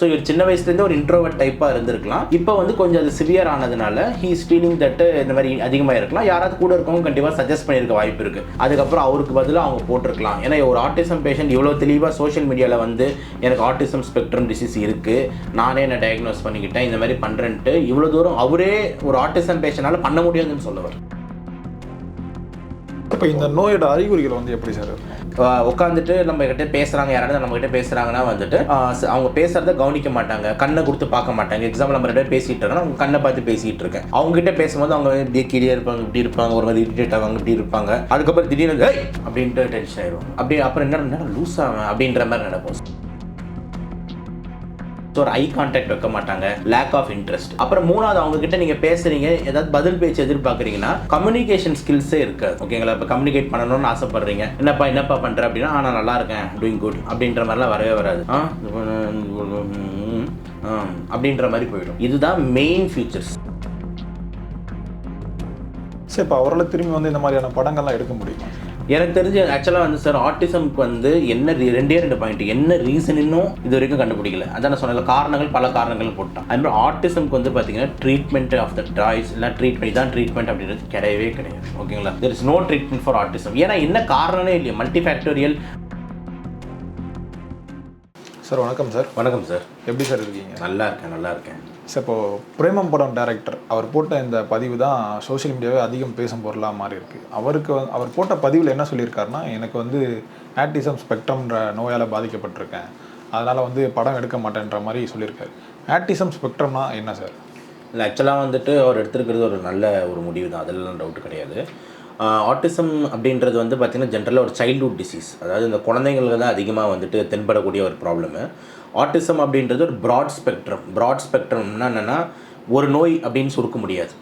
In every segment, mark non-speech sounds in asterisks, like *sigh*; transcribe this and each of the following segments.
So இவர் சின்ன வயசுலேருந்து ஒரு இன்ட்ரோவர்ட் டைப்பாக இருந்திருக்கலாம். இப்போ வந்து கொஞ்சம் அது சிவியர் ஆனதுனால ஹீ இஸ் ஃபீலிங் தட் இந்த மாதிரி அதிகமாக இருக்கலாம் யாராவது கூட இருக்கவங்க கண்டிப்பாக சஜஸ்ட் பண்ணியிருக்க வாய்ப்பு இருக்குது அதுக்கப்புறம் அவருக்கு பதிலாக அவங்க போட்டிருக்கலாம். ஏன்னா ஒரு ஆர்டிசம் பேஷண்ட் இவ்வளோ தெளிவாக சோஷியல் மீடியாவில் வந்து எனக்கு ஆர்டிசம் ஸ்பெக்ட்ரம் டிசீஸ் இருக்குது நானே என்ன டயக்னோஸ் பண்ணிக்கிட்டேன். இந்த மாதிரி பண்ணுறேன்ட்டு இவ்வளோ தூரம் அவரே ஒரு ஆர்டிசம் பேஷண்டால் பண்ண முடியாதுன்னு சொல்லுவார். இப்போ இந்த நோயோட அறிகுறிகள் வந்து எப்படி சார்? உட்காந்துட்டு நம்ம கிட்ட பேசுறாங்க யாராவது நம்ம கிட்ட பேசுறாங்கன்னா வந்துட்டு அவங்க பேசுறத கவனிக்க மாட்டாங்க. கண்ணை கொடுத்து பார்க்க மாட்டாங்க. எக்ஸாம்பிள் நம்ம ரெண்டு பேசிட்டு இருக்கோம் அவங்க கண்ணை பார்த்து பேசிட்டு இருக்கேன். அவங்க கிட்ட பேசும்போது அவங்க இப்படி கீழே இருப்பாங்க இப்படி இருப்பாங்க ஒரு மாதிரி இரிட்டேட் ஆவாங்க இப்படி இருப்பாங்க. அதுக்கப்புறம் திடீர்னு அப்படின்ட்டு டென்ஷன் ஆயிடும் அப்படி அப்புறம் என்ன லூஸ் ஆகும் அப்படின்ற மாதிரி நடக்கும். ஸோ ஒரு ஐ கான்டாக்ட் வைக்க மாட்டாங்க. லேக் ஆஃப் இன்ட்ரெஸ்ட் அப்புறம் மூணாவது அவங்க கிட்ட நீங்க பேசுறீங்க ஏதாவது பதில் பேச்சு எதிர்பார்க்குறீங்கன்னா கம்யூனிகேஷன் ஸ்கில்ஸே இருக்காது. ஓகேங்களா இப்போ கம்யூனிகேட் பண்ணணும்னு ஆசைப்படுறீங்க. என்னப்பா என்னப்பா பண்ற? அப்படின்னா "ஆ, நான் நல்லா இருக்கேன். டூயிங் குட் அப்படின்ற மாதிரிலாம் வரவே வராது. ஆ அப்படின்ற மாதிரி போயிடும். இதுதான் மெயின் ஃபியூச்சர்ஸ் சரி இப்போ அவரால் திரும்பி வந்து இந்த மாதிரியான படங்கள்லாம் எடுக்க முடியும்? எனக்கு தெரிஞ்சு ஆக்சுவலாக வந்து சார் ஆட்டிசம்க்கு வந்து என்ன ரெண்டே ரெண்டு பாயிண்ட் என்ன ரீசன் இன்னும் இது வரைக்கும் கண்டுபிடிக்கல. அதான் நான் சொன்னல காரணங்கள் பல காரணங்கள் போட்டான் அது மாதிரி ஆட்டிசம்க்கு வந்து பார்த்தீங்கன்னா ட்ரீட்மெண்ட் ஆஃப் த டாய்ஸ் இல்லை ட்ரீட்மெண்ட் இதான் ட்ரீட்மெண்ட் அப்படின்றது கிடையவே கிடையாது. ஓகேங்களா there is no treatment for autism ஏன்னா என்ன காரணமே இல்லையா. மல்டிஃபேக்டோரியல் சார் வணக்கம் சார் வணக்கம் சார் எப்படி சார் இருக்கீங்க? நல்லா இருக்கேன் நல்லா இருக்கேன். சார் இப்போது பிரேமம் படம் டேரக்டர் அவர் போட்ட இந்த பதிவு தான் சோஷியல் மீடியாவே அதிகம் பேசும் பொருளாக மாறி இருக்குது அவருக்கு அவர் போட்ட பதிவில் என்ன சொல்லியிருக்காருன்னா எனக்கு வந்து ஆட்டிசம் ஸ்பெக்ட்ரம்ன்ற நோயால் பாதிக்கப்பட்டிருக்கேன். அதனால் வந்து படம் எடுக்க மாட்டேன்ற மாதிரி சொல்லியிருக்காரு. ஆட்டிசம் ஸ்பெக்ட்ரம்னா என்ன சார் இல்லை ஆக்சுவலாக வந்துட்டு அவர் எடுத்திருக்கிறது ஒரு நல்ல ஒரு முடிவு தான் அதெல்லாம் டவுட் கிடையாது. ஆட்டிசம் அப்படின்றது வந்து பார்த்திங்கன்னா ஜென்ரலாக ஒரு சைல்ட்ஹுட் டிசீஸ் அதாவது இந்த குழந்தைங்களுக்கு தான் அதிகமாக வந்துட்டு தென்படக்கூடிய ஒரு ப்ராப்ளமு ஆட்டிசம் அப்படின்றது ஒரு ப்ராட் ஸ்பெக்ட்ரம் ப்ராட் ஸ்பெக்ட்ரம்னா என்னென்னா ஒரு நோய் அப்படின்னு சுருக்க முடியாது.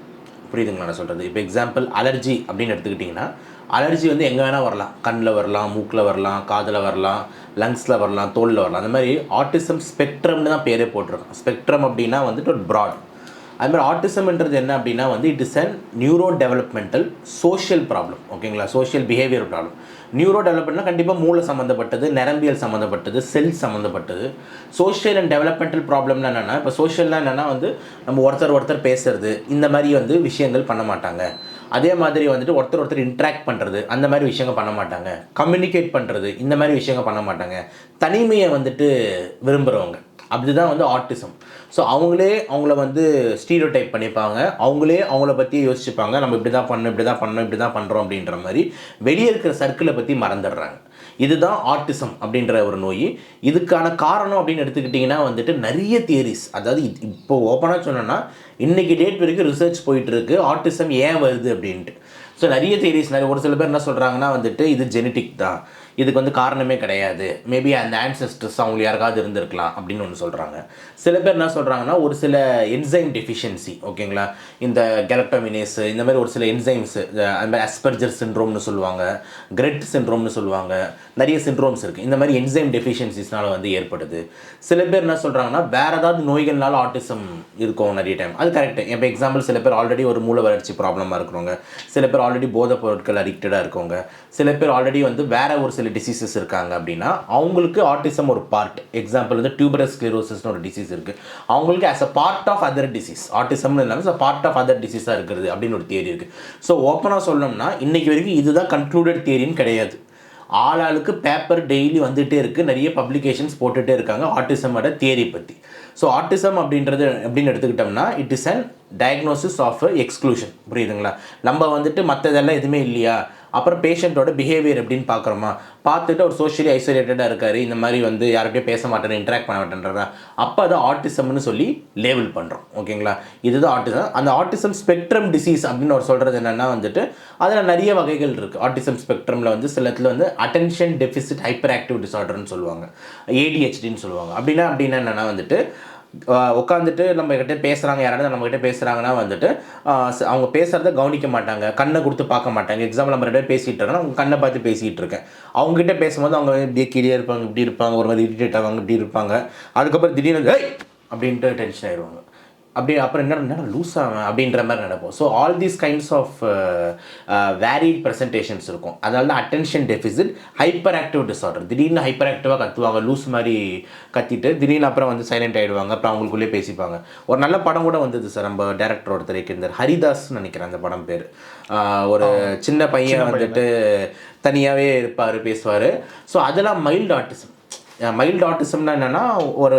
புரியுதுங்களா நான் சொல்கிறது இப்போ எக்ஸாம்பிள் அலர்ஜி அப்படின்னு எடுத்துக்கிட்டிங்கன்னா அலர்ஜி வந்து எங்கே வேணால் வரலாம். கண்ணில் வரலாம் மூக்கில் வரலாம் காதில் வரலாம் லங்ஸில் வரலாம் தோலில் வரலாம். அந்த மாதிரி ஆட்டிசம் ஸ்பெக்ட்ரம்னு தான் பேரே போட்டிருக்கோம் ஸ்பெக்ட்ரம் அப்படின்னா வந்துட்டு ஒரு ப்ராட் அதுமாதிரி ஆர்டிசம்ன்றது ஆட்டிசம்ன்றது என்ன அப்படின்னா வந்து it is an neuro developmental social problem ஓகேங்களா சோஷியல் பிஹேவியர் ப்ராப்ளம் நியூரோ டெவலப்மெண்ட்னா கண்டிப்பாக மூளை சம்மந்தப்பட்டது நரம்பியல் சம்மந்தப்பட்டது செல் சம்மந்தப்பட்டது சோஷியல் அண்ட் டெவலப்மெண்டல் ப்ராப்ளம்னா என்னென்னா இப்போ சோஷியல்னா என்னென்னா வந்து நம்ம ஒருத்தர் ஒருத்தர் பேசுறது இந்த மாதிரி வந்து விஷயங்கள் பண்ண மாட்டாங்க. அதே மாதிரி வந்துட்டு ஒருத்தர் ஒருத்தர் இன்ட்ராக்ட் பண்ணுறது அந்த மாதிரி விஷயங்கள் பண்ண மாட்டாங்க. கம்யூனிகேட் பண்ணுறது இந்த மாதிரி விஷயங்கள் பண்ண மாட்டாங்க. தனிமையை வந்துட்டு விரும்புகிறவங்க அப்படிதான் வந்து ஆர்டிசம் ஸோ அவங்களே அவங்கள வந்து ஸ்டீரியோ டைப் பண்ணிப்பாங்க. அவங்களே அவங்கள பற்றி யோசிச்சுப்பாங்க. நம்ம இப்படி தான் பண்ணோம் இப்படி தான் பண்ணோம் இப்படி தான் பண்ணுறோம் அப்படின்ற மாதிரி வெளியே இருக்கிற சர்க்கிளை பற்றி மறந்துடுறாங்க. இதுதான் ஆர்டிசம் அப்படின்ற ஒரு நோய். இதுக்கான காரணம் அப்படின்னு எடுத்துக்கிட்டிங்கன்னா வந்துட்டு நிறைய தியரிஸ் அதாவது இப்போ ஓப்பனாக சொன்னோன்னா இன்றைக்கி டேட் வரைக்கும் ரிசர்ச் போயிட்டு ஆர்டிசம் ஏன் வருது அப்படின்ட்டு. ஸோ நிறைய தியரிஸ் நிறைய ஒரு சில பேர் என்ன சொல்கிறாங்கன்னா வந்துட்டு இது ஜெனட்டிக் தான். இதுக்கு வந்து காரணமே கிடையாது. மேபி அந்த ஆன்சஸ்டர்ஸ் அவங்க யாருக்காவது இருந்திருக்கலாம் அப்படின்னு ஒன்று சொல்கிறாங்க சில பேர் என்ன சொல்கிறாங்கன்னா ஒரு சில என்சைம் டெஃபிஷியன்சி ஓகேங்களா? இந்த கெலக்டோமினேஸ் இந்த மாதிரி ஒரு சில என்சைம்ஸ் அந்த மாதிரி அஸ்பர்ஜர் சின்ரோம்னு சொல்லுவாங்க கிரெட் சின்ரோம்னு சொல்லுவாங்க நிறைய சின்ரோம்ஸ் இருக்குது இந்த மாதிரி என்சைம் டெஃபிஷியன்சிஸ்னால வந்து ஏற்படுது. சில பேர் என்ன சொல்கிறாங்கன்னா வேறு ஏதாவது நோய்கள்னால ஆட்டிசம் இருக்கும் நிறைய டைம் அது கரெக்ட் இப்போ எக்ஸாம்பிள் சில பேர் ஆல்ரெடி ஒரு மூல வளர்ச்சி ப்ராப்ளமாக இருக்கிறவங்க சில பேர் ஆல்ரெடி போதைப் பொருட்கள் அடிக்டடாக இருக்கவங்க சில பேர் ஆல்ரெடி வந்து வேறு ஒரு சில டிசீசஸ் இருக்காங்க அப்படின்னா அவங்களுக்கு ஆட்டிசம் ஒரு பார்ட் எக்ஸாம்பிள் வந்து டியூபரஸ் ஸ்க்ளரோசிஸ்னு ஒரு டிசீஸ் இருக்குது அவங்களுக்கு as a part of other disease ஆட்டிசம்னு இல்லாமல் பார்ட் ஆஃப் அதர் டிசீஸாக இருக்கிறது அப்படின்னு ஒரு தியரி இருக்குது ஸோ ஓப்பனாக சொல்லணும்னா இன்றைக்கி வரைக்கும் இதுதான் கன்க்ளூடட் தியரின்னு கிடையாது. ஆளாளுக்கு பேப்பர் டெய்லி வந்துகிட்டே இருக்குது நிறைய பப்ளிகேஷன்ஸ் போட்டுகிட்டே இருக்காங்க ஆட்டிசமோட தியரி பற்றி ஸோ ஆட்டிசம் அப்படின்றது அப்படின்னு எடுத்துக்கிட்டோம்னா it is an diagnosis of exclusion புரியுதுங்களா? நம்ம வந்துட்டு மற்றதெல்லாம் எதுவுமே இல்லையா? அப்புறம் பேஷண்ட்டோட பிஹேவியர் எப்படின்னு பார்க்குறோமா? பார்த்துட்டு ஒரு சோஷியலி ஐசோலேட்டடாக இருக்காரு. இந்த மாதிரி வந்து யார்கிட்டயும் பேச மாட்டேன் இன்ட்ராக்ட் பண்ண மாட்டேன்றதா அப்போ அதை ஆட்டிசம்னு சொல்லி லேபிள் பண்ணுறோம் ஓகேங்களா இதுதான் ஆட்டிசம் அந்த ஆட்டிசம் ஸ்பெக்ட்ரம் டிசீஸ் அப்படின்னு ஒரு சொல்கிறது என்னென்னா வந்துட்டு அதில் நிறைய வகைகள் இருக்குது ஆட்டிசம் ஸ்பெக்ட்ரமில் வந்து சிலத்தில் வந்து அட்டென்ஷன் டெஃபிசிட் ஹைப்பர் ஆக்டிவ் டிசார்டர்னு சொல்லுவாங்க ஏடிஹெச்டின்னு சொல்லுவாங்க. அப்படின்னா அப்படின்னா என்னென்னா வந்துட்டு உட்காந்துட்டு நம்ம பேசுகிறாங்க யாராவது நம்மக்கிட்ட பேசுகிறாங்கன்னா வந்துட்டு அவங்க பேசுகிறத கவனிக்க மாட்டாங்க. கண்ணை கொடுத்து பார்க்க மாட்டாங்க. எக்ஸாம்பிள் நம்ம ரெண்டு பேர் பேசிகிட்டு இருக்கோம்னா அவங்க கண்ணை பார்த்து பேசிகிட்டு இருக்கேன். அவங்ககிட்ட பேசும்போது அவங்க இப்படியே கீழே இருப்பாங்க இப்படி இருப்பாங்க ஒரு மாதிரி இரிட்டேட் ஆவாங்க இப்படி இருப்பாங்க. அதுக்கப்புறம் திடீர்னு அப்படின்ட்டு டென்ஷன் ஆயிடுவாங்க அப்படி அப்புறம் என்ன என்ன லூஸ் ஆகும் அப்படின்ற மாதிரி நினைப்போம் so all these kinds of varied presentations இருக்கும். அதனால தான் attention deficit hyper active disorder திடீர்னு ஹைப்பர் ஆக்டிவாக கத்துவாங்க லூஸ் மாதிரி கத்திட்டு திடீர்னு அப்புறம் வந்து சைலண்ட் ஆகிடுவாங்க அப்புறம் அவங்களுக்குள்ளே பேசிப்பாங்க. ஒரு நல்ல படம் கூட வந்தது சார் நம்ம டேரக்டர் ஒருத்தர் இருந்தார் ஹரிதாஸ்னு நினைக்கிறேன் அந்த படம் பேர். ஒரு சின்ன பையன் வந்துட்டு தனியாகவே இருப்பார் பேசுவார். ஸோ அதெல்லாம் மைல்டு ஆட்டிசம் மைல்டு ஆட்டிசம்னா என்னென்னா ஒரு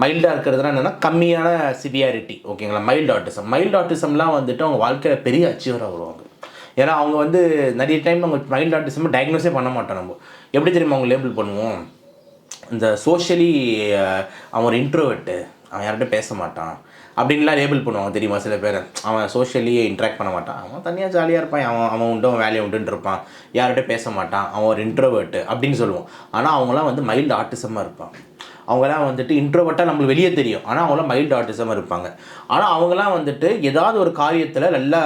மைல்டாக இருக்கிறதுனா என்னென்னா கம்மியான சிவியாரிட்டி ஓகேங்களா மைல்டு ஆட்டிசம் மைல்டு ஆட்டிசம்லாம் வந்துட்டு அவங்க வாழ்க்கையில் பெரிய அச்சீவராக வருவாங்க. ஏன்னா அவங்க வந்து நிறைய டைம் அவங்க மைல்டு ஆட்டிசம் டயக்னோஸே பண்ண மாட்டோம் நம்ம. எப்படி தெரியுமா அவங்க லேபிள் பண்ணுவோம்? இந்த சோஷியலி அவன் ஒரு இன்ட்ரோவெட்டு அவன் யார்கிட்ட பேச மாட்டான் அப்படின்லாம் லேபிள் பண்ணுவாங்க தெரியுமா சில பேர். அவன் சோஷியலி இன்ட்ராக்ட் பண்ண மாட்டான். அவன் தனியாக ஜாலியாக இருப்பான். அவன் அவன் உண்டு அவன் வேலையை உண்டுன்னு இருப்பான். யார்கிட்ட பேச மாட்டான். அவன் ஒரு இன்ட்ரோவெட்டு அப்படின்னு சொல்லுவோம். ஆனால் அவங்களாம் வந்து மைல்டு ஆட்டிசமாக இருப்பான் அவங்களாம் வந்துட்டு இன்ட்ரோவர்ட்டாக நம்மளுக்கு வெளியே தெரியும். ஆனால் அவங்களாம் மைல்டு ஆட்டிசமாக இருப்பாங்க. ஆனால் அவங்களாம் வந்துட்டு ஏதாவது ஒரு காரியத்தில் நல்லா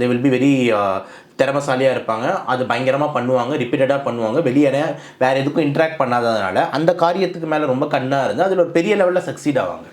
தே வில் பி வெரி திறமசாலியாக இருப்பாங்க. அது பயங்கரமாக பண்ணுவாங்க ரிப்பீட்டடாக பண்ணுவாங்க. வெளியே வேறு எதுக்கும் இன்ட்ராக்ட் பண்ணாததுனால அந்த காரியத்துக்கு மேலே ரொம்ப கண்ணாக இருந்து அதில் ஒரு பெரிய லெவலில் சக்சீட் ஆவாங்க.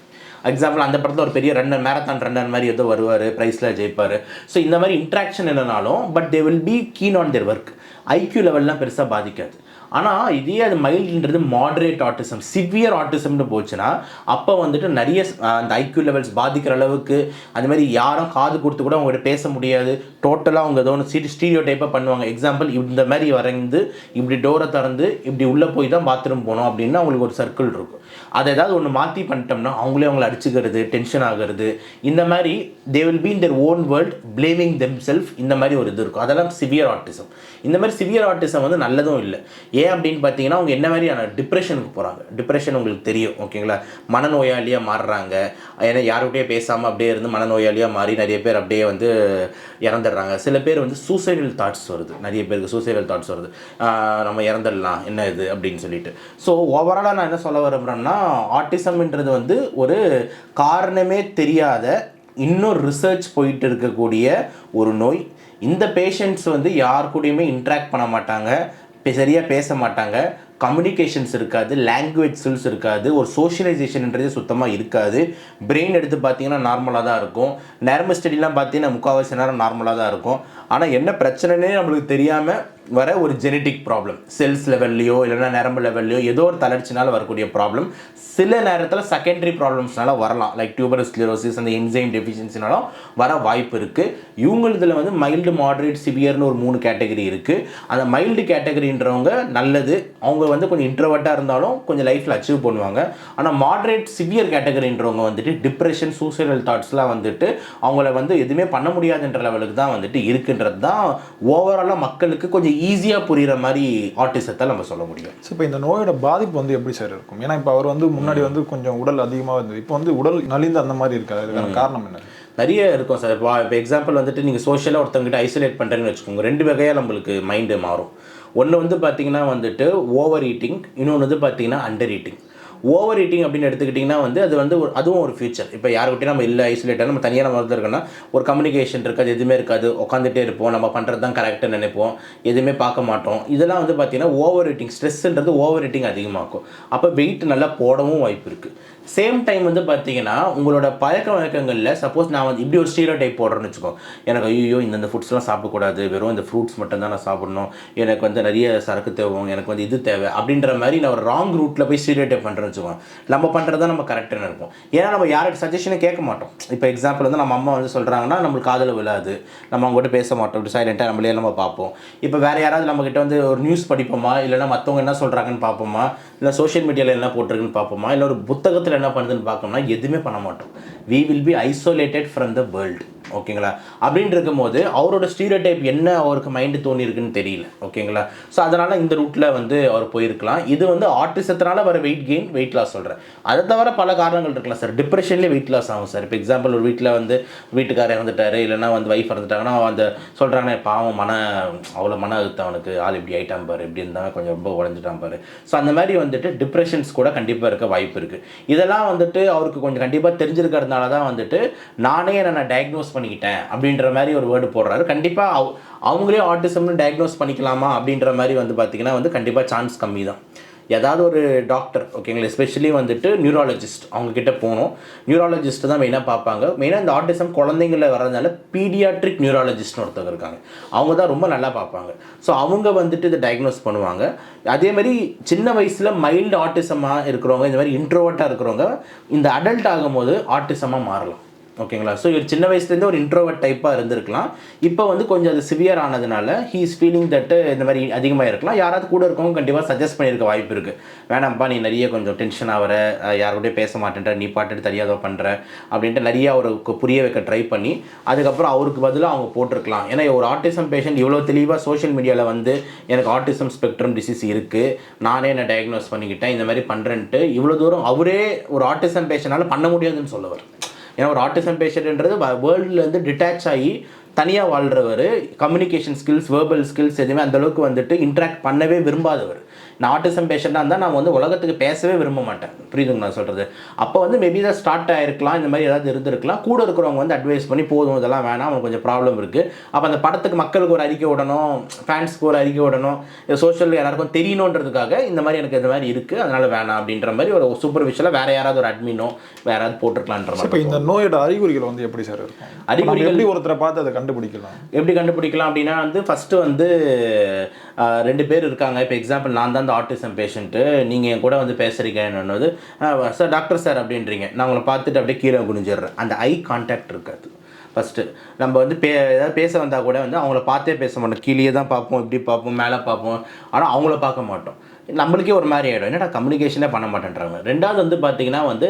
எக்ஸாம்பிள் அந்த படத்தில் ஒரு பெரிய ரன்னர் மேரத்தான் ரன்னர் மாதிரி ஏதோ வருவார் ப்ரைஸில் ஜெயிப்பார். ஸோ இந்த மாதிரி இன்ட்ராக்ஷன் இல்லைனாலும் but they will be keen on their work IQ லெவல்லாம் பெருசாக பாதிக்காது. ஆனால் இதே அது மைல்டுன்றது மாடரேட் ஆட்டிசம் சிவியர் ஆட்டிசம்னு போச்சுன்னா அப்போ வந்துட்டு நிறைய அந்த ஐக்யூ லெவல்ஸ் பாதிக்கிற அளவுக்கு அந்த மாதிரி யாரும் காது கொடுத்து கூட அவங்ககிட்ட பேச முடியாது. டோட்டலாக அவங்க ஏதோ ஒன்று சீரி ஸ்டீரியோ டைப்பாக பண்ணுவாங்க. எக்ஸாம்பிள் இந்த மாதிரி வரைந்து இப்படி டோரை திறந்து இப்படி உள்ளே போய் தான் பாத்ரூம் போகணும் அப்படின்னு அவங்களுக்கு ஒரு சர்க்கிள் இருக்கும். அதை ஏதாவது ஒன்று மாற்றி பண்ணிட்டோம்னா அவங்களே அவங்கள அடிச்சுக்கிறது டென்ஷன் ஆகிறது. இந்த மாதிரி they will be in own world playing them self இந்த மாதிரி ஒரு இது இருக்கும். அதெல்லாம் சிவியர் ஆட்டிசம் இந்த மாதிரி சிவியர் ஆட்டிசம் வந்து நல்லதும் இல்லை. ஏன் அப்படின்னு பார்த்தீங்கன்னா அவங்க என்ன மாதிரியான டிப்ரெஷனுக்கு போகிறாங்க டிப்ரெஷன் உங்களுக்கு தெரியும் ஓகேங்களா? மனநோயாளியாக மாறுறாங்க. ஏன்னா யாருக்கிட்டே பேசாமல் அப்படியே இருந்து மனநோயாளியாக மாறி நிறைய பேர் அப்படியே வந்து இறந்துடுறாங்க. சில பேர் வந்து சூசைடல் தாட்ஸ் வருது. நிறைய பேருக்கு சூசைடல் தாட்ஸ் வருது. நம்ம இறந்துடலாம். என்ன இது? அப்படின்னு சொல்லிட்டு. ஸோ ஓவராலாக நான் என்ன சொல்ல விரும்புகிறேன்னா ஆட்டிசம்ன்றது வந்து ஒரு காரணமே தெரியாத இன்னும் ரிசர்ச் போயிட்டு இருக்கக்கூடிய ஒரு நோய். இந்த பேஷண்ட்ஸ் வந்து யார் கூடயுமே இன்ட்ராக்ட் பண்ண மாட்டாங்க. சரியாக பேச மாட்டாங்க கம்யூனிகேஷன்ஸ் இருக்காது லாங்குவேஜ் ஸ்கில்ஸ் இருக்காது ஒரு சோஷியலைசேஷன்ன்றது சுத்தமாக இருக்காது. பிரெயின் எடுத்து பார்த்தீங்கன்னா நார்மலாக தான் இருக்கும். நேர்ம ஸ்டடிலாம் பார்த்தீங்கன்னா முக்கால்வாசி நேரம் நார்மலாக தான் இருக்கும். ஆனால் என்ன பிரச்சனைனே நம்மளுக்கு தெரியாமல் வர ஒரு ஜெனட்டிக் ப்ராப்ளம் செல்ஸ் லெவல்லையோ இல்லைன்னா நரம்பு லெவல்லையோ ஏதோ ஒரு தளர்ச்சினால வரக்கூடிய ப்ராப்ளம் சில நேரத்தில் செகண்டரி ப்ராப்ளம்ஸ்னால வரலாம். லைக் டியூபர் ஸ்க்ளிரோசிஸ் அந்த என்சைம் டெஃபிஷியன்சினாலும் வர வாய்ப்பு இருக்குது இவங்களுதில் வந்து மைல்டு மாடரேட் சிவியர்னு ஒரு மூணு கேட்டகரி இருக்குது அந்த மைல்டு கேட்டகரின்றவங்க நல்லது. அவங்க வந்து கொஞ்சம் இன்ட்ரவர்ட்டாக இருந்தாலும் கொஞ்சம் லைஃப்பில் அச்சீவ் பண்ணுவாங்க. ஆனால் மாடரேட் சிவியர் கேட்டகரின்றவங்க வந்துட்டு டிப்ரெஷன் சூசைடல் தாட்ஸ்லாம் வந்துட்டு அவங்கள வந்து எதுவுமே பண்ண முடியாதுன்ற லெவலுக்கு தான் வந்துட்டு இருக்குன்றது தான் ஓவராலாக மக்களுக்கு கொஞ்சம் ஈஸியாக புரிகிற மாதிரி ஆட்டிசத்தை நம்ம சொல்ல முடியும். ஸோ இப்போ இந்த நோயோட பாதிப்பு வந்து எப்படி சார் இருக்கும்? ஏன்னா இப்போ அவர் வந்து முன்னாடி வந்து கொஞ்சம் உடல் அதிகமாக இருந்தது. இப்போ வந்து உடல் நலிந்து அந்த மாதிரி இருக்காது. அதுக்கான காரணம் என்ன? நிறைய இருக்கும் சார் இப்போ இப்போ எக்ஸாம்பிள் வந்துட்டு நீங்கள் சோஷியலாக ஒருத்தவங்ககிட்ட ஐசோலேட் பண்ணுறேன்னு வச்சுக்கோங்க. ரெண்டு வகையாக நம்மளுக்கு மைண்டு மாறும். ஒன்று வந்து பார்த்தீங்கன்னா வந்துட்டு ஓவர் ஈட்டிங் இன்னொன்று வந்து பார்த்தீங்கன்னா அண்டர் ஈட்டிங் ஓவர் ஈட்டிங் அப்படின்னு எடுத்துக்கிட்டிங்கன்னா வந்து அது வந்து ஒரு அதுவும் ஒரு ஃபியூச்சர் இப்போ யாருக்கிட்டையும் நம்ம இல்லை ஐசோலேட்டாக நம்ம தனியாக நம்ம வந்து இருக்கோம்னா ஒரு கம்யூனிகேஷன் இருக்காது எதுவுமே இருக்காது. உட்காந்துட்டே இருப்போம். நம்ம பண்ணுறது தான் கரெக்டாக நினைப்போம். எதுவுமே பார்க்க மாட்டோம். இதெல்லாம் வந்து பார்த்திங்கன்னா ஓவர் ஈட்டிங் ஸ்ட்ரெஸ்ன்றது ஓவர் ஈட்டிங் அதிகமாகும் அப்போ வெயிட் நல்லா போடவும் வாய்ப்பு இருக்குது சேம் டைம் வந்து பார்த்தீங்கன்னா உங்களோட பழக்க வழக்கங்களில் சப்போஸ் நான் வந்து இப்படி ஒரு ஸ்டீரோ டைப் போடுறேன்னு வச்சுக்கோம் எனக்கு ஐயோ இந்தந்த ஃபுட்ஸ்லாம் சாப்பிடக்கூடாது. வெறும் இந்த ஃப்ரூட்ஸ் மட்டும் தான் நான் சாப்பிடணும். எனக்கு வந்து நிறைய சரக்கு தேவை எனக்கு வந்து இது தேவை. அப்படின்ற மாதிரி நான் ஒரு ராங் ரூட்டில் போய் ஸ்டீரோ டைப் பண்ணுறேன்னு வச்சுக்கோம் நம்ம பண்ணுறது தான் நம்ம கரெக்டாக இருக்கும். ஏன்னா நம்ம யாரோட சஜஷனே கேட்க மாட்டோம். இப்போ எக்ஸாம்பிள் வந்து நம்ம அம்மா வந்து சொல்கிறாங்கன்னா நம்மளுக்கு காதில் விழாது. நம்ம அவங்ககிட்ட பேச மாட்டோம். இப்படி சைலண்ட்டாக நம்மளே நம்ம பார்ப்போம். இப்போ வேறு யாராவது நம்மக்கிட்ட வந்து ஒரு நியூஸ் படிப்போமா? இல்லைன்னா மற்றவங்க என்ன சொல்கிறாங்கன்னு பார்ப்போமா? இல்லை சோஷியல் மீடியாவில் என்ன போட்டிருக்குன்னு பார்ப்போமா? இல்லை ஒரு புத்தகத்தில் என்ன பண்ணுதுன்னு பார்க்கணும்னா எதுவுமே பண்ண மாட்டோம். We will be isolated from the world ஓகேங்களா? அப்படின்னு இருக்கும்போது அவரோட ஸ்டீரியோடைப் என்ன அவருக்கு மைண்டு தோணியிருக்குன்னு தெரியல. ஓகேங்களா? ஸோ அதனால் இந்த ரூட்டில் வந்து அவர் போயிருக்கலாம். இது வந்து ஆர்டிசத்தினால வர வெயிட் கெயின் வெயிட் லாஸ் சொல்கிறேன் அதை தவிர பல காரணங்கள் இருக்கலாம் சார். டிப்ரெஷன்லேயே வெயிட் லாஸ் ஆகும் சார். இப்போ எக்ஸாம்பிள் ஒரு வீட்டில் வந்து வீட்டுக்காரர் இறந்துட்டாரு. இல்லைனா வந்து ஒய்ஃப் இறந்துட்டாங்கன்னா அந்த சொல்கிறாங்க பாவம் மன அவ்வளோ மன அழுத்தம் அவனுக்கு. ஆள் இப்படி ஆயிட்டான் பாரு. இப்படி இருந்தாங்க கொஞ்சம் ரொம்ப உடஞ்சிட்டான் பாரு. ஸோ அந்த மாதிரி வந்துட்டு டிப்ரெஷன்ஸ் கூட கண்டிப்பாக இருக்க வாய்ப்பு இருக்குது இதெல்லாம் வந்துட்டு அவருக்கு கொஞ்சம் கண்டிப்பாக தெரிஞ்சிருக்கிறதுனால தான் வந்துட்டு நானே என்னை டயக்னோஸ் பண்ணி பண்ணிக்கிட்டேன் அப்படின்ற மாதிரி ஒரு வேர்டு போடுறாரு. கண்டிப்பாக அவ் அவங்களே ஆட்டிசம்னு டயக்னோஸ் பண்ணிக்கலாமா அப்படின்ற மாதிரி வந்து பார்த்தீங்கன்னா வந்து கண்டிப்பாக சான்ஸ் கம்மி தான் ஏதாவது ஒரு டாக்டர் ஓகேங்களா எஸ்பெஷலி வந்துட்டு நியூராலஜிஸ்ட் அவங்கக்கிட்ட போகணும். நியூராலஜிஸ்ட் தான் மெயினாக பார்ப்பாங்க. மெயினாக இந்த ஆட்டிசம் குழந்தைங்கள வர்றதுனால பீடியாட்ரிக் நியூராலஜிஸ்ட்னு ஒருத்தவங்க இருக்காங்க. அவங்க தான் ரொம்ப நல்லா பார்ப்பாங்க. ஸோ அவங்க வந்துட்டு இதை டயக்னோஸ் பண்ணுவாங்க. அதே மாதிரி சின்ன வயசில் மைல்டு ஆட்டிசமாக இருக்கிறவங்க இந்த மாதிரி இன்ட்ரோவர்ட்டாக இருக்கிறவங்க இந்த அடல்ட் ஆகும்போது ஆட்டிசமாக மாறலாம். ஓகேங்களா? ஸோ இவர் சின்ன வயசுலேருந்து ஒரு இன்ட்ரோவர்ட் டைப்பாக இருந்திருக்கலாம். இப்போ வந்து கொஞ்சம் அது சிவியர் ஆனதுனால ஹீ இஸ் ஃபீலிங் தட்டு இந்த மாதிரி அதிகமாக இருக்கலாம். யாராவது கூட இருக்கவங்க கண்டிப்பாக சஜஸ்ட் பண்ணியிருக்க வாய்ப்பு இருக்குது வேணாம்ப்பா நீ நிறைய கொஞ்சம் டென்ஷன் ஆகிற யாரோடய பேச மாட்டேன்ற நீ பாட்டுட்டு தெரியாதோ பண்ணுற அப்படின்ட்டு நிறைய அவருக்கு புரிய வைக்க ட்ரை பண்ணி அதுக்கப்புறம் அவருக்கு பதிலாக அவங்க போட்டிருக்கலாம். ஏன்னா ஒரு ஆட்டிசம் பேஷண்ட் இவ்வளோ தெளிவாக சோஷியல் மீடியாவில் வந்து எனக்கு ஆட்டிசம் ஸ்பெக்ட்ரம் டிசீஸ் இருக்குது நானே என்ன டயக்னோஸ் பண்ணிக்கிட்டேன் இந்த மாதிரி பண்ணுறேன்ட்டு இவ்வளோ தூரம் அவரே ஒரு ஆட்டிசம் பேஷனால் பண்ண முடியாதுன்னு சொல்லுவார் ஏன்னா ஒரு ஆட்டிசம் பேஷண்ட்ன்றது வேர்ல்டுலேருந்து டிட்டாச் ஆகி தனியாக வாழ்கிறவர் கம்யூனிகேஷன் ஸ்கில்ஸ் வேர்பல் ஸ்கில்ஸ் எதுவுமே அந்த அளவுக்கு வந்துட்டு இன்ட்ராக்ட் பண்ணவே விரும்பாதவர். நான் ஆட்டிசம் பேஷண்ட்டாக இருந்தால் நான் வந்து உலகத்துக்கு பேசவே விரும்ப மாட்டேன். புரியுதுங்க நான் சொல்கிறது அப்போ வந்து மேபி தான் ஸ்டார்ட் ஆகிருக்கலாம் இந்த மாதிரி ஏதாவது இருந்திருக்கலாம். கூட இருக்கிறவங்க வந்து அட்வைஸ் பண்ணி போதும் இதெல்லாம் வேணாம் அவனுக்கு கொஞ்சம் ப்ராப்ளம் இருக்குது அப்போ அந்த படத்துக்கு மக்களுக்கு ஒரு அறிக்கை விடணும் ஃபேன்ஸ்க்கு ஒரு அறிக்கை விடணும் சோஷியல் எல்லாருக்கும் தெரியணுன்றதுக்காக இந்த மாதிரி எனக்கு இந்த மாதிரி இருக்குது அதனால் வேணாம் அப்படின்ற மாதிரி ஒரு சூப்பர்விஷனில் வேறு யாராவது ஒரு அட்மினோ வேறு யாராவது போட்டிருக்கலான்ற இப்போ மாதிரி இந்த நோயோட அறிகுறிகள் வந்து எப்படி சார் இருக்கும்? அறிகுறிகள் எப்படி ஒருத்தரை பார்த்து அதை கண்டுபிடிக்கலாம்? எப்படி கண்டுபிடிக்கலாம் அப்படின்னா வந்து ஃபஸ்ட்டு வந்து ரெண்டு பேர் இருக்காங்க. இப்போ எக்ஸாம்பிள் நான் தான் இந்த ஆட்டிசம் பேஷண்ட்டு நீங்கள் என் கூட வந்து பேசுகிறீங்கன்னு சார் டாக்டர் சார் அப்படின்றீங்க. நான் உங்களை பார்த்துட்டு அப்படியே கீழே குனிஞ்சிடுறேன். அந்த ஐ கான்டாக்ட் இருக்காது. ஃபஸ்ட்டு நம்ம வந்து பே ஏதாவது பேச வந்தால் கூட வந்து அவங்கள பார்த்தே பேச மாட்டோம். கீழே தான் பார்ப்போம். இப்படி பார்ப்போம். மேலே பார்ப்போம். ஆனால் அவங்கள பார்க்க மாட்டோம். நம்மளுக்கே ஒரு மாதிரி ஆகிடும் என்னடா கம்யூனிகேஷனே பண்ண மாட்டேன்றாங்க. ரெண்டாவது வந்து பார்த்தீங்கன்னா வந்து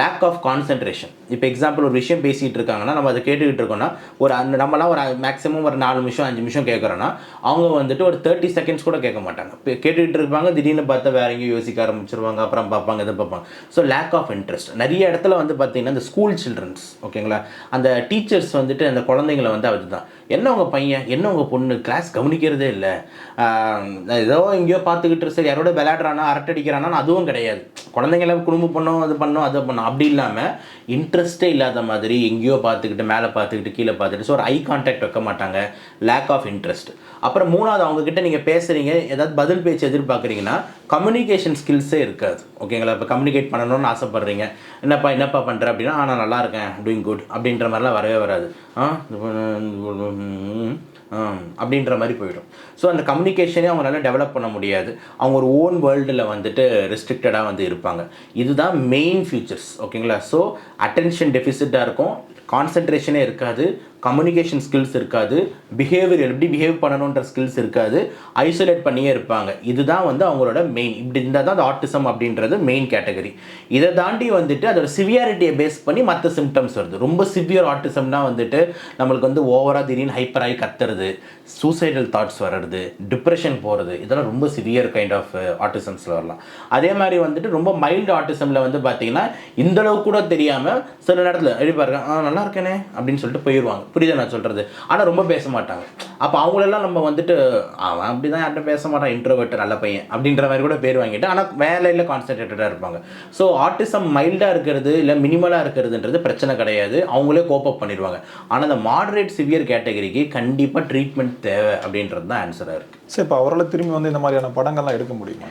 லேக் ஆஃப் கான்சென்ட்ரேஷன் இப்போ எக்ஸாம்பிள் ஒரு விஷயம் பேசிகிட்டு இருக்காங்கன்னா நம்ம அதை கேட்டுக்கிட்டு இருக்கோம்னா ஒரு அந்த நம்மலாம் ஒரு மேக்ஸிமம் ஒரு நாலு நிமிஷம் அஞ்சு நிமிஷம் கேட்குறோன்னா அவங்க வந்துட்டு ஒரு தேர்ட்டி செகண்ட்ஸ் கூட கேட்க மாட்டாங்க. இப்போ கேட்டுக்கிட்டு இருப்பாங்க திடீர்னு பார்த்தா வேற எங்கேயும் யோசிக்க ஆரம்பிச்சிருவாங்க அப்புறம் பார்ப்பாங்க இதை பார்ப்பாங்க. ஸோ லேக் ஆஃப் இன்ட்ரெஸ்ட் நிறைய இடத்துல வந்து பார்த்திங்கன்னா இந்த ஸ்கூல் சில்ட்ரன்ஸ் ஓகேங்களா? அந்த டீச்சர்ஸ் வந்துட்டு அந்த குழந்தைங்களை வந்து அதுதான். என்ன உங்கள் பையன்? என்ன உங்கள் பொண்ணு? கிளாஸ் கவனிக்கிறதே இல்லை. ஏதோ எங்கேயோ பார்த்துக்கிட்டு சரி யாரோட விளையாடுறானா அரட்டடிக்கிறானா அதுவும் கிடையாது. குழந்தைங்கள குடும்பம் பண்ணோம் அது பண்ணோம் அதை பண்ணோம். அப்படி இல்லாமல் இன்ட்ரெஸ்ட்டே இல்லாத மாதிரி எங்கேயோ பார்த்துக்கிட்டு மேலே பார்த்துக்கிட்டு கீழே பார்த்துக்கிட்டு ஸோ ஒரு ஐ கான்டாக்ட் வைக்க மாட்டாங்க. லேக் ஆஃப் இன்ட்ரெஸ்ட் அப்புறம் மூணாவது அவங்கக்கிட்ட நீங்கள் பேசுகிறீங்க ஏதாவது பதில் பேச்சு எதிர்பார்க்குறீங்கன்னா கம்யூனிகேஷன் ஸ்கில்ஸே இருக்காது. ஓகேங்களா இப்போ கம்யூனிகேட் பண்ணணும்னு ஆசைப்பட்றீங்க. என்னப்பா என்னப்பா பண்ணுற அப்படின்னா "ஆ, நான் நல்லா இருக்கேன். டூயிங் குட் அப்படின்ற மாதிரிலாம் வரவே வராது. ஆ அப்படின்ற மாதிரி போயிடும். ஸோ அந்த கம்யூனிகேஷனே அவங்களால டெவலப் பண்ண முடியாது. அவங்க ஒரு ஓன் வேர்ல்டில் வந்துட்டு ரெஸ்ட்ரிக்டடாக வந்து இருப்பாங்க. இதுதான் மெயின் ஃபியூச்சர்ஸ் ஓகேங்களா ஸோ அட்டென்ஷன் டெஃபிசிட்டாக இருக்கும். கான்சென்ட்ரேஷனே இருக்காது. கம்யூனிகேஷன் ஸ்கில்ஸ் இருக்காது. பிஹேவியர் எப்படி பிஹேவ் பண்ணணுன்ற ஸ்கில்ஸ் இருக்காது. ஐசோலேட் பண்ணியே இருப்பாங்க. இதுதான் வந்து அவங்களோட மெயின் இப்படி இருந்தால் தான் அந்த ஆர்டிசம் அப்படின்றது மெயின் கேட்டகரி இதை தாண்டி வந்துட்டு அதோட சிவியாரிட்டியை பேஸ் பண்ணி மற்ற சிம்டம்ஸ் வருது. ரொம்ப சிவியர் ஆர்டிசம்னா வந்துட்டு நம்மளுக்கு வந்து ஓவராக திடீர்னு ஹைப்பர் ஆகி கத்துறது சூசைடல் தாட்ஸ் வர்றது டிப்ரெஷன் போகிறது இதெல்லாம் ரொம்ப சிவியர் கைண்ட் ஆஃப் ஆர்டிசம்ஸில் வரலாம். அதே மாதிரி வந்துட்டு ரொம்ப மைல்டு ஆர்டிசமில் வந்து பார்த்தீங்கன்னா இந்தளவுக்கு கூட தெரியாமல் சில நேரத்தில் எப்படி பாருங்க ஆ நல்லா இருக்கேனே அப்படின்னு சொல்லிட்டு போயிடுவாங்க புரியுதா நான் சொல்கிறது ஆனால் ரொம்ப பேச மாட்டாங்க. அப்போ அவங்களெல்லாம் நம்ம வந்துட்டு அவன் அப்படி தான் யார்கிட்ட பேச மாட்டான்? இன்ட்ரோவர்ட் நல்ல பையன். அப்படின்ற மாதிரி கூட பேர் வாங்கிட்டு ஆனால் வேலையில் கான்சன்ட்ரேட்டடாக இருப்பாங்க. ஸோ ஆட்டிசம் மைல்டாக இருக்கிறது இல்லை மினிமலாக இருக்கிறதுன்றது பிரச்சனை கிடையாது. அவங்களே கோப்பப் பண்ணிடுவாங்க. ஆனால் அந்த மாடரேட் சிவியர் கேட்டகரிக்கு கண்டிப்பாக ட்ரீட்மெண்ட் தேவை அப்படின்றது தான் ஆன்சராக இருக்குது சரி இப்போ அவரால் திரும்பி வந்து இந்த மாதிரியான படங்கள்லாம் எடுக்க முடியுமா?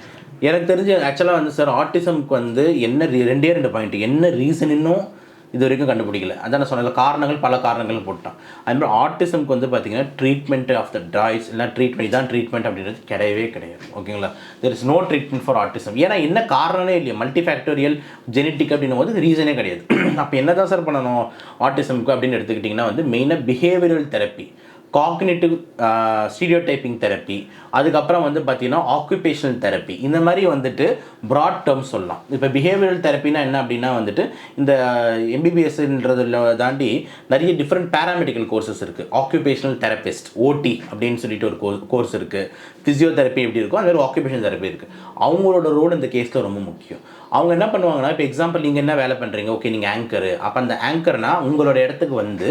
எனக்கு தெரிஞ்சு ஆக்சுவலாக வந்து சார் ஆட்டிசம்க்கு வந்து என்ன ரெண்டே ரெண்டு பாயிண்ட் என்ன ரீசன் இன்னும் இது வரைக்கும் கண்டுபிடிக்கல. அதான் நான் சொன்னல காரணங்கள் பல காரணங்கள் போட்டான். அது மாதிரி வந்து பார்த்தீங்கன்னா ட்ரீட்மெண்ட் ஆஃப் த ட்ராய்ஸ் இல்லை ட்ரீட்மெண்ட் இதான் ட்ரீட்மெண்ட் அப்படின்றது கிடையவே கிடையாது. ஓகேங்களா? There is no treatment for autism ஏன்னா என்ன காரணமே இல்லையா. மல்டி ஃபேக்டோரியல் ஜெனட்டிக் அப்படின்னும் போது ரீசனே கிடையாது. *clears throat* அப்போ என்ன தான் சார் பண்ணணும்? ஆர்டிசம்க்கு அப்படின்னு எடுத்துக்கிட்டிங்கன்னா வந்து மெயினாக behavioural therapy cognitive stereotyping therapy அதுக்கப்புறம் வந்து பார்த்திங்கன்னா ஆக்குபேஷனல் தெரப்பி இந்த மாதிரி வந்துட்டு ப்ராட் டேர்ம் சொல்லலாம். இப்போ பிஹேவியரல் தெரப்பினா என்ன அப்படின்னா வந்துட்டு இந்த uh, எம்பிபிஎஸ்ன்றதில் தாண்டி நிறைய டிஃப்ரெண்ட் பேராமெடிக்கல் கோர்சஸ் இருக்குது ஆக்குபேஷனல் தெரபிஸ்ட் ஓடி அப்படின்னு சொல்லிட்டு ஒரு கோர்ஸ் இருக்குது ஃபிசியோதெரப்பி எப்படி இருக்கும் அது மாதிரி ஆக்குபேஷன் தெரப்பி இருக்குது அவங்களோட ரோல் இந்த கேஸில் ரொம்ப முக்கியம். அவங்க என்ன பண்ணுவாங்கன்னா இப்போ எக்ஸாம்பிள் நீங்கள் என்ன வேலை பண்ணுறீங்க ஓகே நீங்கள் ஆங்கரு அப்போ அந்த ஆங்கர்னா உங்களோட இடத்துக்கு வந்து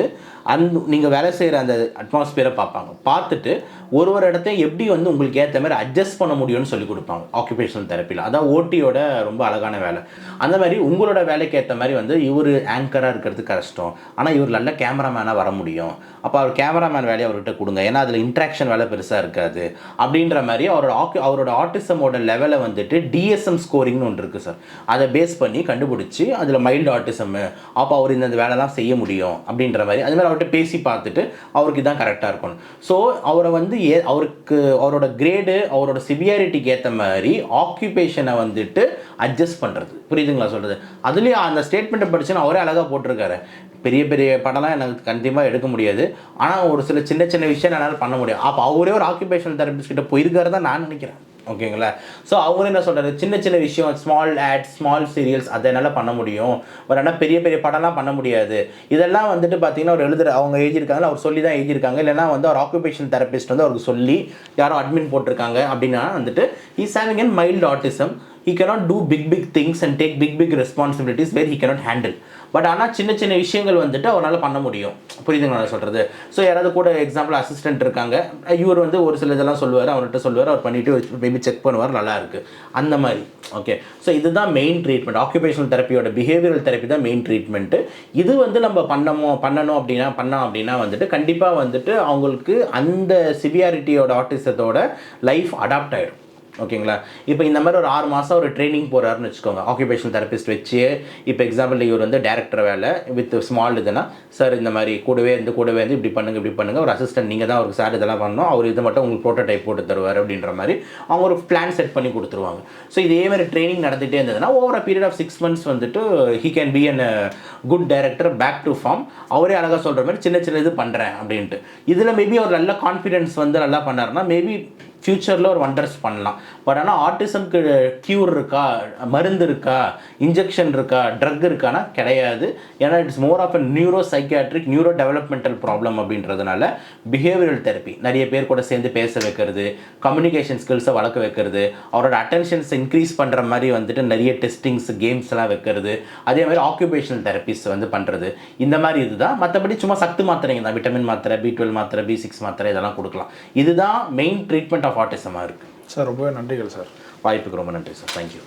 அந் நீங்கள் வேலை செய்கிற அந்த அட்மாஸ்பியரை பார்ப்பாங்க. பார்த்துட்டு ஒரு ஒரு இடத்தையும் எப்படி வந்து உங்களுக்கு ஏற்ற மாதிரி அட்ஜஸ்ட் பண்ண முடியும்னு சொல்லி கொடுப்பாங்க. ஆக்குபேஷனல் தெரப்பியில் அதான் ஓட்டியோட ரொம்ப அழகான வேலை. அந்த மாதிரி உங்களோட வேலைக்கு ஏற்ற மாதிரி வந்து இவர் ஆங்கராக இருக்கிறது கஷ்டம். ஆனால் இவர் நல்ல கேமராமேனாக வர முடியும். அப்போ அவர் கேமராமேன் வேலையை அவர்கிட்ட கொடுங்க. ஏன்னா அதில் இன்ட்ராக்ஷன் வேலை பெருசாக இருக்காது. அப்படின்ற மாதிரி அவரோட ஆக்கு அவரோட ஆட்டிசமோட லெவலை வந்துட்டு டிஎஸ்எம் ஸ்கோரிங்னு ஒன்று இருக்குது சார் அதை பேஸ் பண்ணி கண்டுபிடிச்சி அதில் மைல்டு ஆர்டிசம்மு அப்போ அவர் இந்த வேலைலாம் செய்ய முடியும். அப்படின்ற மாதிரி. அது மாதிரி அவர்கிட்ட பேசி பார்த்துட்டு அவருக்கு இதான் கரெக்டாக இருக்கணும். ஸோ அவரை வந்து ஏ அவருக்கு அவரோட கிரேடு அவரோட சிவியாரிட்டிக்கு ஏற்ற மாதிரி ஆக்குபேஷனை வந்துட்டு அட்ஜஸ்ட் பண்ணுறது புரியுதுங்களா சொல்கிறது அதுலேயும் அந்த ஸ்டேட்மெண்ட்டை படிச்சுன்னு அவரே அழகாக போட்டிருக்காரு. பெரிய பெரிய படம்லாம் எனக்கு கண்டிப்பாக எடுக்க முடியாது. ஆனால் ஒரு சில சின்ன சின்ன விஷயம் என்னால் பண்ண முடியும். அப்போ அவரே ஒரு ஆக்குபேஷனல் தெரபிஸ்ட் கிட்ட போயிருக்காரு தான் நான் நினைக்கிறேன். ஓகேங்களா? ஸோ அவங்க என்ன சொல்கிறது சின்ன சின்ன விஷயம் ஸ்மால் ஆட் ஸ்மால் சீரியல்ஸ் அதை என்னால் பண்ண முடியும். ஒரு ஆனால் பெரிய பெரிய படம்லாம் பண்ண முடியாது. இதெல்லாம் வந்துட்டு பார்த்தீங்கன்னா அவர் எழுதுற அவங்க எழுதியிருக்காங்க அவர் சொல்லி தான் எழுதியிருக்காங்க. இல்லைன்னா வந்து அவர் ஆக்குபேஷன் தெரபிஸ்ட் வந்து அவருக்கு சொல்லி யாரோ அட்மின் போட்டிருக்காங்க அப்படின்னா வந்துட்டு is having and mild autism he cannot do big big things and take big big responsibilities where he cannot handle but ஆனால் சின்ன சின்ன விஷயங்கள் வந்துட்டு அவரால் பண்ண முடியும். புரியுதுங்களா நான் சொல்கிறது ஸோ யாராவது கூட எக்ஸாம்பிள் அசிஸ்டன்ட் இருக்காங்க இவர் வந்து ஒரு சில இதெல்லாம் சொல்லுவார் அவர்கிட்ட சொல்லுவார் அவர் பண்ணிவிட்டு மேபி செக் பண்ணுவார் நல்லாயிருக்கு அந்த மாதிரி. ஓகே ஸோ இதுதான் மெயின் ட்ரீட்மெண்ட் ஆக்குபேஷனல் தெரப்பியோட பிஹேவியரல் தெரப்பி தான் மெயின் ட்ரீட்மெண்ட்டு இது வந்து நம்ம பண்ணமோ பண்ணணும் அப்படின்னா பண்ணோம் அப்படின்னா வந்துட்டு கண்டிப்பாக வந்துட்டு அவங்களுக்கு அந்த சிவியாரிட்டியோட ஆட்டிசத்தோட லைஃப் அடாப்ட் ஆகிடும் ஓகேங்களா? இப்போ இந்த மாதிரி ஒரு ஆறு மாதம் ஒரு ட்ரைனிங் போகிறாருன்னு வச்சுக்கோங்க. ஆக்குபேஷனல் தெரபிஸ்ட் வச்சு இப்போ எக்ஸாம்பிள் இவர் வந்து டேரக்டர் வேலை வித் ஸ்மால் இதுனா சார் இந்த மாதிரி கூடவே இருந்து கூடவே இருந்து இப்படி பண்ணுங்க இப்படி பண்ணுங்க ஒரு அசிஸ்டன்ட் நீங்கள் தான் அவருக்கு சார் இதெல்லாம் பண்ணணும் அவர் இது மட்டும் உங்களுக்கு ப்ரோட்டோடைப் போட்டு தருவார் அப்படின்ற மாதிரி அவங்க ஒரு பிளான் செட் பண்ணி கொடுத்துருவாங்க. ஸோ இதே மாதிரி ட்ரைனிங் நடந்துகிட்டே இருந்ததுன்னா over a period of six months வந்துட்டு he can be an good director back to form அவரே அழகாக சொல்கிற மாதிரி சின்ன சின்ன இது பண்ணுறேன் அப்படின்ட்டு. இதில் மேபி அவர் நல்ல கான்ஃபிடென்ஸ் வந்து நல்லா பண்ணாருன்னா மேபி ஃப்யூச்சரில் ஒரு வண்டர்ஸ் பண்ணலாம். பட் ஆனால் ஆட்டிசம்க்கு க்யூர் இருக்கா? மருந்து இருக்கா? இன்ஜெக்ஷன் இருக்கா? ட்ரக் இருக்கானா? கிடையாது. ஏன்னா it's more of a neuro psychiatric neuro developmental problem அப்படின்றதுனால பிஹேவியரல் தெரப்பி நிறைய பேர் கூட சேர்ந்து பேச வைக்கிறது கம்யூனிகேஷன் ஸ்கில்ஸை வளர்க்க வைக்கிறது அவரோட அட்டென்ஷன்ஸ் இன்க்ரீஸ் பண்ணுற மாதிரி வந்துட்டு நிறைய டெஸ்டிங்ஸ் கேம்ஸ் எல்லாம் வைக்கிறது அதே மாதிரி ஆக்குபேஷனல் தெரப்பிஸ் வந்து பண்ணுறது இந்த மாதிரி இதுதான். மற்றபடி சும்மா சத்து மாத்திரைங்க தான். விட்டமின் மாத்திரை பி டுவெல் மாத்திரை பி சிக்ஸ் மாத்திரை இதெல்லாம் கொடுக்கலாம். இதுதான் மெயின் ட்ரீட்மெண்ட் ஆஃப் ஆட்டிசமாக இருக்குது சார் ரொம்பவே நன்றிகள் சார். வாய்ப்புக்கு ரொம்ப நன்றி சார். தேங்க்யூ